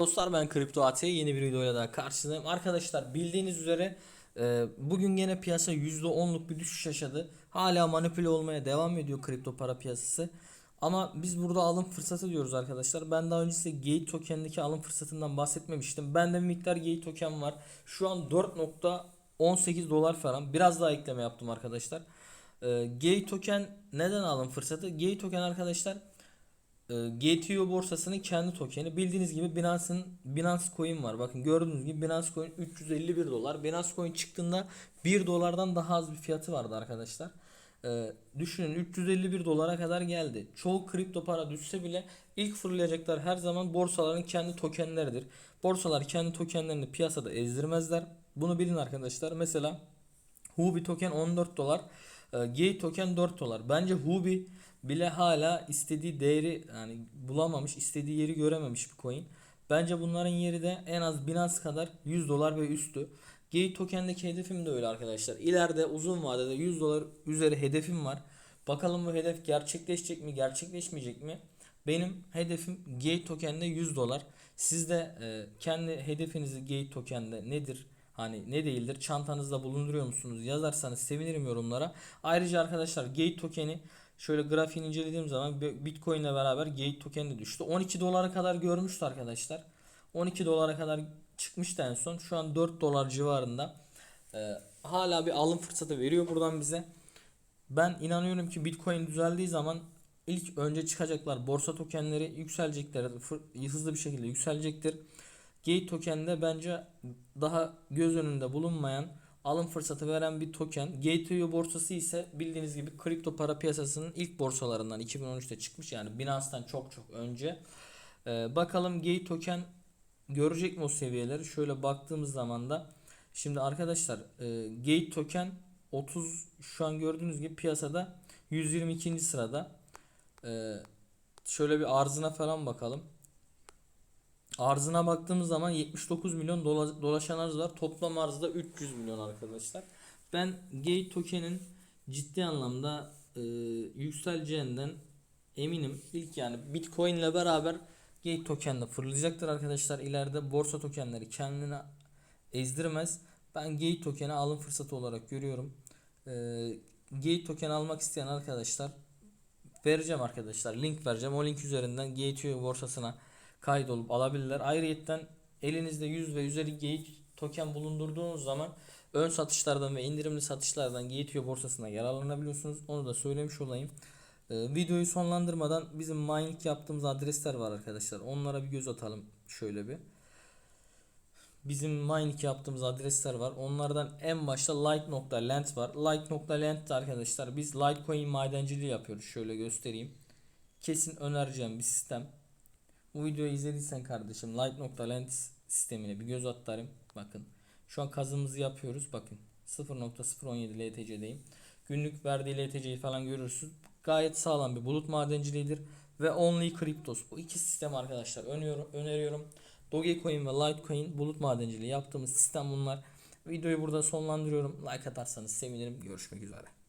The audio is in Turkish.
Dostlar ben Kripto AT yeni bir videoyla daha karşınızdayım. Arkadaşlar bildiğiniz üzere e, bugün gene piyasa %10'luk bir düşüş yaşadı. Hala manipüle olmaya devam ediyor kripto para piyasası. Ama biz burada alım fırsatı diyoruz arkadaşlar. Ben daha önce size Gate token'deki alım fırsatından bahsetmemiştim. Bende bir miktar Gate token var. Şu an 4.18 dolar falan. Biraz daha ekleme yaptım arkadaşlar. E, Gate token neden alım fırsatı? Gate token arkadaşlar GTO borsasının kendi tokeni. Bildiğiniz gibi Binance'ın Binance Coin var. Bakın gördüğünüz gibi Binance Coin 351 dolar. Binance Coin çıktığında 1 dolardan daha az bir fiyatı vardı arkadaşlar. E, düşünün 351 dolara kadar geldi. Çoğu kripto para düşse bile ilk fırlayacaklar her zaman borsaların kendi tokenleridir. Borsalar kendi tokenlerini piyasada ezdirmezler. Bunu bilin arkadaşlar. Mesela Huobi token 14 dolar. E, Gate token 4 dolar. Bence Huobi bile hala istediği değeri yani bulamamış, istediği yeri görememiş bir coin. Bence bunların yeri de en az Binance kadar 100 dolar ve üstü. Gate token'deki hedefim de öyle arkadaşlar. İleride uzun vadede 100 dolar üzeri hedefim var. Bakalım bu hedef gerçekleşecek mi, gerçekleşmeyecek mi? Benim hedefim Gate token'de 100 dolar. Siz de e, kendi hedefinizi Gate token'de nedir? Hani ne değildir? Çantanızda bulunduruyor musunuz? Yazarsanız sevinirim yorumlara. Ayrıca arkadaşlar Gate token'i şöyle grafiğini incelediğim zaman Bitcoin ile beraber Gate token de düştü. 12 dolara kadar görmüştü arkadaşlar. 12 dolara kadar çıkmıştı en son. Şu an 4 dolar civarında. Ee, hala bir alım fırsatı veriyor buradan bize. Ben inanıyorum ki Bitcoin düzeldiği zaman ilk önce çıkacaklar. Borsa tokenleri yükselecekler. Hızlı bir şekilde yükselecektir. Gate token de bence daha göz önünde bulunmayan alım fırsatı veren bir token. Gateway borsası ise bildiğiniz gibi kripto para piyasasının ilk borsalarından 2013'te çıkmış. Yani Binance'tan çok çok önce. Ee, bakalım Gate token görecek mi o seviyeleri? Şöyle baktığımız zaman da şimdi arkadaşlar e, Gate token 30 şu an gördüğünüz gibi piyasada 122. sırada. Ee, şöyle bir arzına falan bakalım. Arzına baktığımız zaman 79 milyon dola- dolaşan arz var. Toplam arzda 300 milyon arkadaşlar. Ben Gate token'in ciddi anlamda e, yükseleceğinden eminim. İlk yani Bitcoin ile beraber Gate token de fırlayacaktır arkadaşlar. İleride borsa tokenleri kendine ezdirmez. Ben Gate token'i alım fırsatı olarak görüyorum. E, Gate token almak isteyen arkadaşlar vereceğim arkadaşlar. Link vereceğim. O link üzerinden Gateway borsasına kaydolup alabilirler. Ayrıyetten elinizde 100 ve üzeri geyik token bulundurduğunuz zaman ön satışlardan ve indirimli satışlardan Gateway borsasına yararlanabiliyorsunuz. Onu da söylemiş olayım. Ee, videoyu sonlandırmadan bizim mining yaptığımız adresler var arkadaşlar. Onlara bir göz atalım şöyle bir. Bizim mining yaptığımız adresler var. Onlardan en başta like.land var. Like.land de arkadaşlar biz Litecoin madenciliği yapıyoruz. Şöyle göstereyim. Kesin önereceğim bir sistem. Bu videoyu izlediysen kardeşim Light.land sistemine bir göz at derim. Bakın. Şu an kazımızı yapıyoruz. Bakın. 0.017 LTC'deyim. Günlük verdiği LTC'yi falan görürsün. Gayet sağlam bir bulut madenciliğidir. Ve Only Cryptos. Bu iki sistem arkadaşlar öneriyorum. öneriyorum. Dogecoin ve Litecoin bulut madenciliği yaptığımız sistem bunlar. Videoyu burada sonlandırıyorum. Like atarsanız sevinirim. Görüşmek üzere.